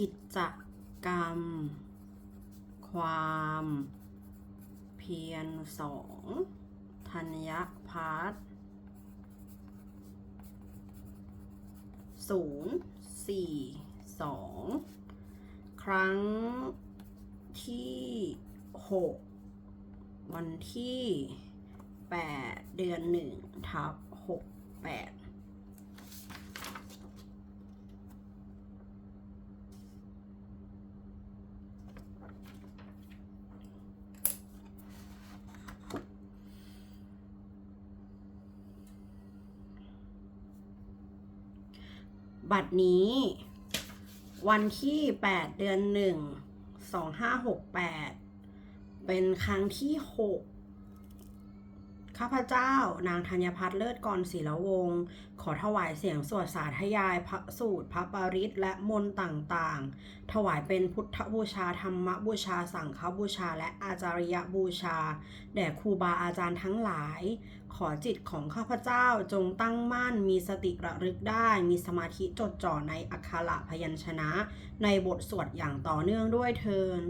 กิจกรรม ความเพียรสองธัญพัฒน์ศูนย์สี่สองครั้งที่หกวันที่แปดเดือนหนึ่งทับหกแปด บัตรนี้ วันที่ 8 เดือน 1 2568 เป็นครั้งที่ 6 ข้าพเจ้านางธัญพัฒน์เลิศกรศิลวงศ์ขอถวายเสียงสวดสาธยายพระสูตรพระปริตรและมนต์ต่างๆ ถวายเป็นพุทธบูชาธรรมบูชาสังฆบูชา และอาจาริยบูชา แด่ครูบาอาจารย์ทั้งหลาย ขอจิตของข้าพเจ้าจงตั้งมั่นมีสติระลึกได้ มีสมาธิจดจ่อในอักขระพยัญชนะ ในบทสวดอย่างต่อเนื่องด้วยเทิน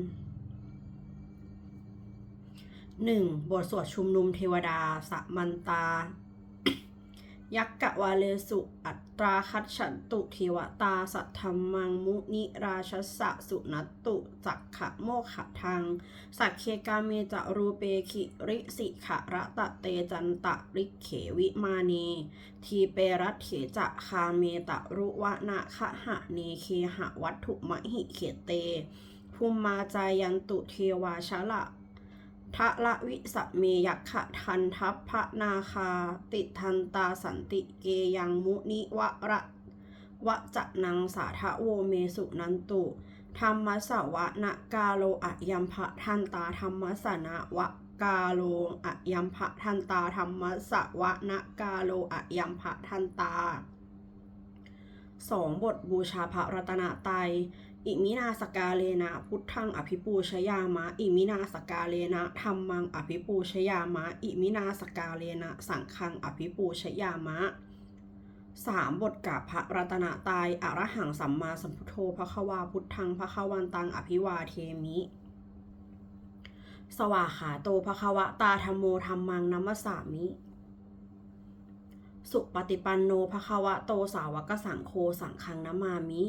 1. บทสวดชุมนุมเทวดาสมันตา ยักกะวาเลสุ อัตราคัตฉันตุเทวตา สัทธรรมังมุนิราชสะสุนัตตุจักขะโมขะทังสักเคกาเมจะรูเปคิริสิขะระตะเตจันตะริเขวิมาเน ทีเปรัตเถจะคาเมตะรุวะนะคะหะเนเคหะวัตถุมหิเขเตภูมิมาจายันตุเทวาชะละ ทะละวิสเมยักขะทันทัพพระนาคา ติทันตาสันติเกยังมุนิวะระวะจะนังสาทะโวเมสุนันตุธรรมสวะนะกาโลอะยัมภะทันตาธรรมสนะวะกาโลอะยัมภะทันตาธรรมสวะนะกาโลอะยัมภะทันตาสองบทบูชาพระรัตนตรัย อิมินาสกาเลนะ พุทธังอภิปูชยามะ อิมินาสกาเลนะธรรมังอภิปูชยามะ อิมินาสกาเลนะ สังฆังอภิปูชยามะสามบทกับพระรัตนตรัยอรหังสัมมาสัมพุทโธพระควาพุทธังพระควันตังอภิวาเทมิ สวาขาโตพระควตาธรรมโมธรรมังนัมสสามิสุปฏิปันโนภควะโตสาวกสังโฆสังฆังนามามิ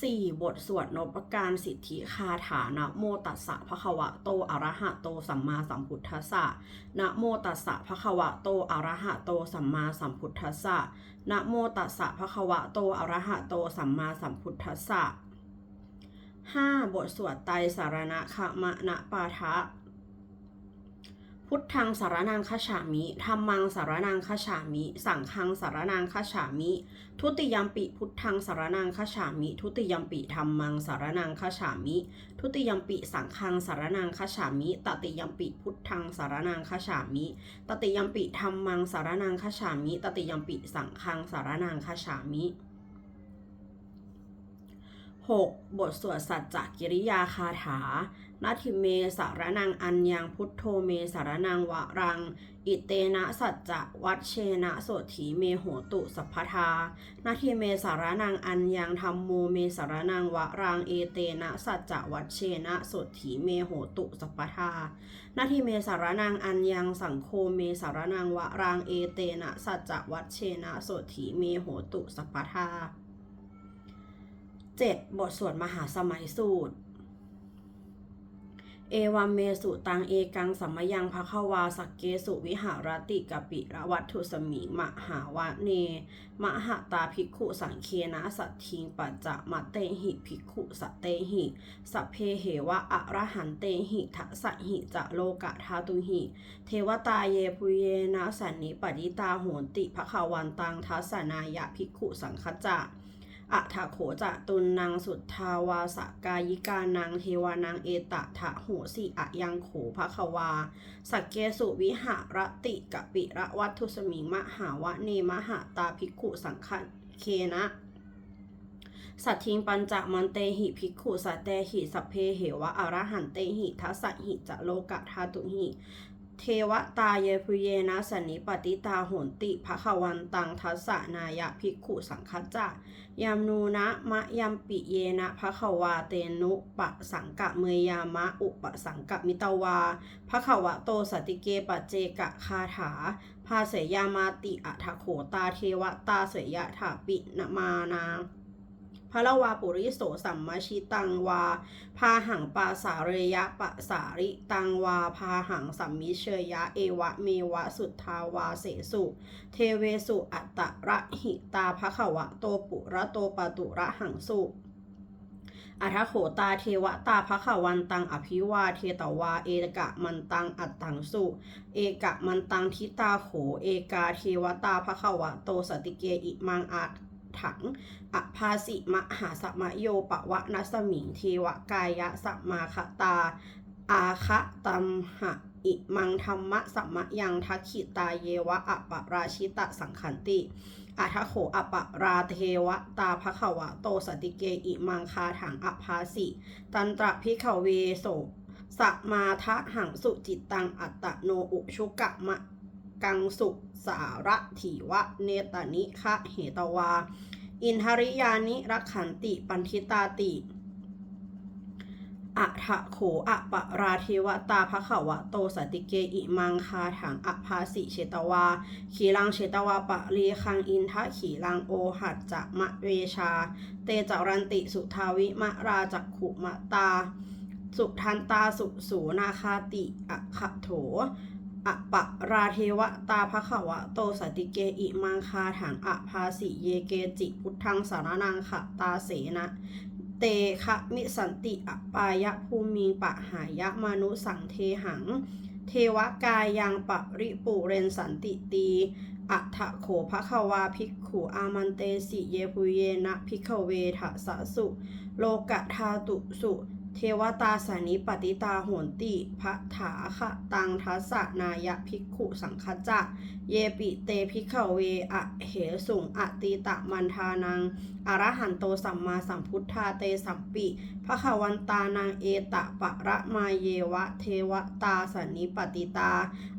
4. บทสวดนบการสิทธิคาถานะโมตัสสะภะคะวะโตอะระหะโตสัมมาสัมพุทธัสสะนะโมตัสสะภะคะวะโตอะระหะโตสัมมาสัมพุทธัสสะนะโมตัสสะภะคะวะโตอะระหะโตสัมมาสัมพุทธัสสะ 5. บทสวดไตรสารณะขมะนะปาทะ พุทธังสารนังคฉามิธรรมังสารนังคฉามิ สังฆังสารนังคฉามิ ทุติยมปิพุทธังสารนังคฉามิ ทุติยมปิธรรมังสารนังคฉามิ ทุติยมปิสังฆังสารนังคฉามิตติยมปิพุทธังสารนังคฉามิ ตติยมปิธรรมังสารนังคฉามิ ตติยมปิสังฆังสารนังคฉามิ 6. บทสวดสัจจกิริยาคาถานาทิเมสารนังอัญญังพุทโธเมสารนังวะรัง อิเตนะสัจจะวัดเชนะโสถีเมโหตุสัพพทานาทิเมสารนังอัญญังธรรมโมเมสารนังวะรัง เอเตนะสัจจะวัดเชนะโสถีเมโหตุสัพพทานาทิเมสารนังอัญญังสังโฆเมสารนังวะรัง เอเตนะสัจจะวัดเชนะโสถีเมโหตุสัพพทา 7. บทสวดมหาสมัยสูตร เอวัมเมสุตังเอกังสัมยังภควาสักเกสุวิหารติกปิระวัตถุสมิงมหาวะเน มหาตาภิกขุสังเคนะสัตทิงปัจจะมะเตหิภิกขุสเตหิสัพเพเหวะอะระหันเตหิทัสหิจะโลกะทาตุหิ เทวตาเยปุเยนะสันนิปดิตาโหนติภควันตังทัสสนายะภิกขุสังคจะ อัฐโขจะตุนนางสุทธาวาสกายิกานางเทวานางเอตะทะโหสิอะยังโขภควา สักเกสุวิหารติกะปิระวัตถุสมิงมหาวะเนมหาตาภิกขุสังฆเคนะสัตทิงปัญจมันเตหิภิกขุสัตเตหิสัพเพเหวะอรหันเตหิทัสสหิจะโลกะทาตุหิ เทวตาเยพุเยนะสันนิปติตาโหนติภะควันตังทัสสนายะภิกขุสังคจจะยามนูนะมะยัมปิเยนะภะควาเตนุปะสังกะเมยามะอุปสังกะมิตวาภะควะโตสติเกปะเจกะคาถาภาเสยามาติอัฏฐโขตาเทวตาเสยยะถาปินมานา พระละวาปุริโสสัมมาชิตังวา พาหังปาสาเรยะปะสาริตังวา พาหังสัมมิเชยะ เอวะเมวะสุทธาวาเสสุ เทเวสุอัตตระหิตาภคะวะโตปุระโตปะตุระหังสุอัทโขตาเทวตาภคะวันตังอภิวาเทตวา เอกะมันตังอัตตังสุ เอกะมันตังทิตาโข เอกาเทวตาภคะวะโตสติเกอิมังอัต ถังอภาสิมหาสมโยปวะนัสมิงเทวกายะสัมมาคตา อาคะตัมหะอิมังธรรมะสัมมะยังทักขิตาเยวะอัปปราชิตะสังขันติอัทโขอปราเทวะตาภควะโตสติเกอิมังคาถังอภาสิ ตันตระพิขเวโสสมาทะหังสุจิตตังอัตตโนอุชุกะมะ กังสุสาระถีวะเนตานิคะเหตวา อินทริยานิรักขันติปันทิตาติอะทะโขอะปะราเทวตาภะคะวะโตสติเกอิมังคาถังอภาสิเชตวา ขีลังเชตวาปะรีคังอินทะขีลังโอหัดจะมะเวชา เตจารันติสุทาวิมะราจักขุมะตา สุทันตาสุสูนาคาติอะขะโถ อะปะราเทวตาภะคะวะ โตสติเกอิมังคาถังอภาสิเยเกจิ พุทธังสารนังขะตาเสนะ เตคะมิสันติอปายะภูมิงปะหายะมนุสังเทหัง เทวกายยังปะริปุเรนสันติตีอัฏฐโขภควาภิกขุอามันเตสิเยปุเยนะภิกขเวทะสะสุ โลกะทาตุสุ เทวตาสานิปติตาโหนติพระถาคะตังทัสสะนายะภิกขุสังคจจะเยปิเตภิกขเวอะเหสุงอติตะมันทานังอรหันโตสัมมาสัมพุทธาเตสัมปิภะคะวันตานางเอตะปะระมาเยวะเทวตาสันนิปติตา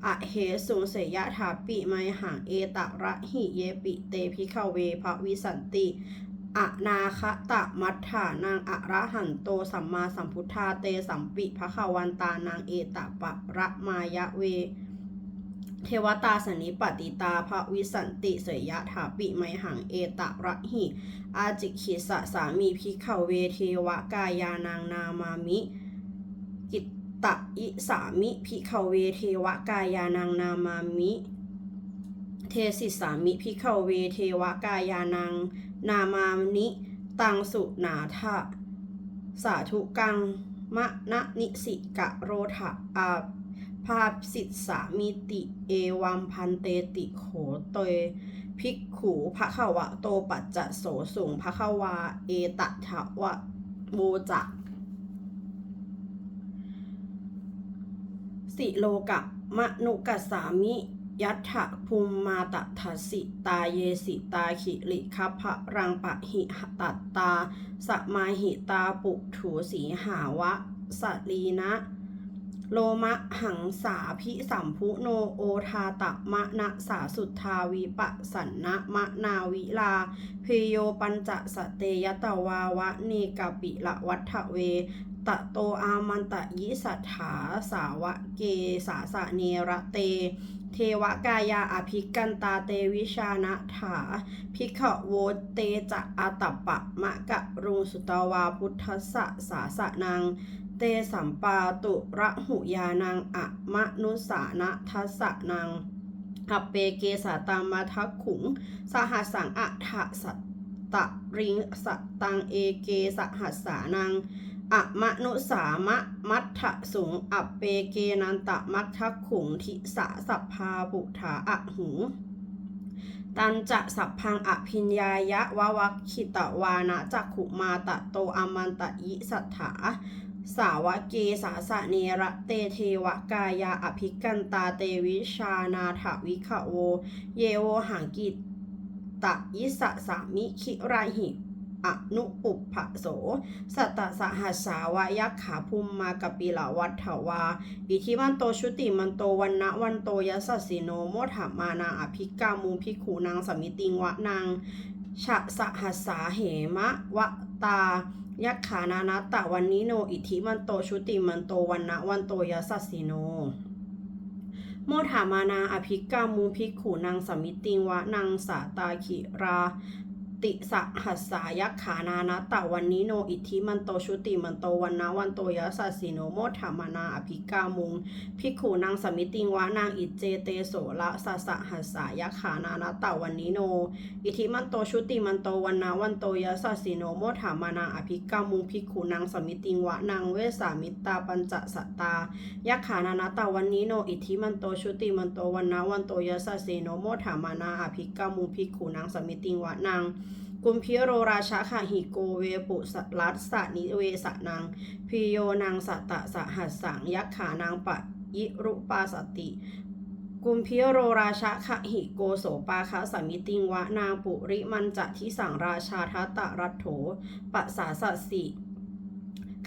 อะเหสุงเสยะถาปิไมหังเอตะระหิเยปิเตภิกขเวภวิสันติ อนาคตะมัฏฐานางอระหันโตสัมมาสัมพุทธาเตสัมปิภะควันตานางเอตะปะระมายะเว เทวตาสนิปติตาภวิสันติเสยยะถาปิไมหังเอตะระหิ อาจิคิสะสามีพิขเวเทวกายานางนามามิ กิตตะอิสามิพิขเวเทวกายานางนามามิ เทสิสามิพิขเวเทวกายานาง นามานิตังสุนาทะสาธุกังมะนะนิสิกะโรทะอาภาพสิทสามิติ เอวัมพันเตติโขเตยภิกขูภะคะวะโตปัจจะโสสุงภะคะวา เอตถาวะโวจะสิโลกะมะนุกัสสามิ ยัตถะภูมมาตทัสสิตาเยสิตาขิริคัพะรังปะหิหตัตตาสมาหิตาปุถุสีหาวะสลีนะโลมะหังสาพิสัมพุโนโอทาตะมะนะสาสุทธาวิปะสันนะมะนาวิลาเพโยปัญจสเตยตวาวะเนกปิละวัฏเว ตะโตอามันตะยิสัทธาสาวะเกสาสะเนระเต เทวกายาอภิกันตาเตวิชานะถา พิกขโวเตจะอาตปะมะกะรุงสุตวาพุทธสสะสาสะนังเตสัมปาตุระหุยานังอะมะนุสานะทัสสะนังอัปเปเกสาตามาทักขุง สหัสสังอัฏฐสัตตะริงสตังเอเกสหัสสานัง อะมะนุสามะมัทธสุงอัปเปเกนันตะมัทธขุงทิสะสัพพาปุถาอะหุงตันจะสัพพังอภิญญายะวะวัคคิตวานะจักขุมาตะโตอมันตะยิสัทธาสาวะเกสาสะเนระเตเทวกายาอภิกันตาเตวิชานาถวิขโว เยโวหังกิตตะยิสะสามิคิราหิ อนุปุปผโส สัตสหัสสาวะยักขาภูมิมากปิลาวัฏถวา อิทิมันโตชุติมันโตวันนะวันโตยัสสสสิโนโมถามานาอภิกามูพิกขูนางสมิติงวะนางชะสหัสสาเหมะวะตายักขานานาตะวันนิโน อิทิมันโตชุติมันโตวันนะวันโตยัสสสสิโนโมถามานาอภิกามูพิกขูนางสมิติงวะนางสาตาขิรา ติสหัสสายักขานานาตะวันนิโนอิทธิมันโตชุติมันโตวันนะวันโตยัสสสสิโนโมถามานาอภิกามุงพิกขูนางสมิติงวะนางอิเจเตโสละสะสะหัสสายักขานานาตะวันนิโน อิทธิมันโตชุติมันโตวันนะวันโตยัสสสสิโนโมถามานาอภิกามุงพิกขูนางสมิติงวะนางเวสามิตาปัญจสตตายักขานานาตาวันนี้โนอิทธิมันโตชุติมันโตวันนาวันโตยัสสะเสโนโมถามานาอภิกามุภิกขุนางสมิติงวะนาง กุมพิโรราชะขะหิโกเวปุสลัสสะนิเวสะนางพิโยนางสัตตะสหัสสังยักขานางปะยิรุปาสติ กุมพิโรราชะขะหิโกโสปาคะสมิติงวะนางปุริมันจะทิสังราชาทัตตะรัตโถปะสาสสิ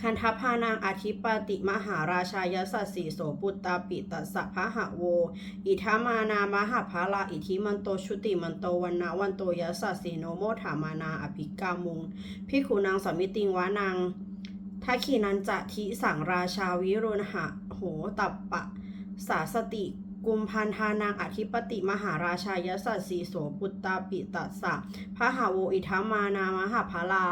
คันทพานางอธิปติมหาราชายสัสสีโสปุตตาปิตัสสะพะหะโว อิทามานามหาภาลาอิทิมันโตชุติมันโตวันนาวันโตยัสสะสีโนโมถามานาอภิกามุงพิขุนางสมิติงวานางทักขีนันจะทิสังราชาวิรุณหะโหตัปปะ สาสติกุมพันธานางอธิปติมหาราชายสัสสีโสปุตตาปิตัสสะพะหะโวอิทามานามหาภาลา